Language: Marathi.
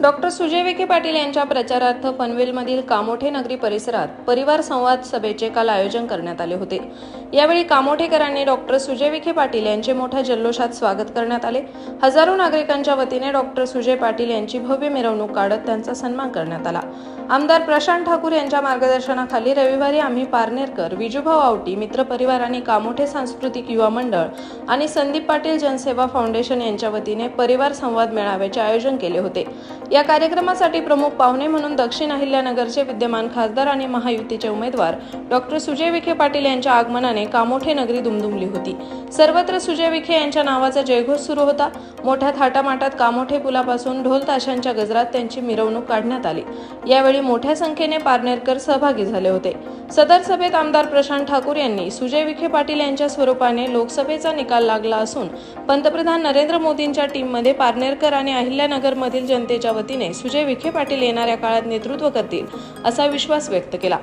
डॉक्टर सुजय विखे पाटील यांच्या प्रचारार्थ पनवेलमधील कामोठे नगरी परिसरात परिवार संवाद सभेचे काल आयोजन करण्यात आले होते. यावेळी कामोठेकरांनी डॉक्टर सुजय विखे पाटील यांचे मोठ्या जल्लोषात स्वागत करण्यात आले. हजारो नागरिकांच्या वतीने डॉक्टर सुजय पाटील यांची भव्य मिरवणूक काढत त्यांचा सन्मान करण्यात आला. आमदार प्रशांत ठाकूर यांच्या मार्गदर्शनाखाली रविवारी आम्ही पारनेरकर विजूभाऊ आवटी मित्रपरिवार आणि कामोठे सांस्कृतिक युवा मंडळ आणि संदीप पाटील जनसेवा फाउंडेशन यांच्या वतीने परिवार संवाद मेळाव्याचे आयोजन केले होते. या कार्यक्रमासाठी प्रमुख पाहुणे म्हणून दक्षिण अहिल्यानगरचे विद्यमान खासदार आणि महायुतीचे उमेदवार डॉक्टर सुजय विखे पाटील यांच्या आगमनाने कामोठे नगरी दुमदुमली होती. सर्वत्र सुजय विखे यांच्या नावाचा जयघोष सुरू होता. मोठ्या थाटामाटात कामोठे पुलापासून ढोल ताशांच्या गजरात त्यांची मिरवणूक काढण्यात आली. यावेळी मोठ्या संख्येने पारनेरकर सहभागी झाले होते. सदर सभेत आमदार प्रशांत ठाकूर यांनी सुजय विखे पाटील यांच्या स्वरूपाने लोकसभेचा निकाल लागला असून पंतप्रधान नरेंद्र मोदींच्या टीममध्ये पारनेरकर आणि अहिल्यानगरमधील जनतेच्या वतीने सुजय विखे पाटील येणाऱ्या काळात नेतृत्व करतील असा विश्वास व्यक्त केला.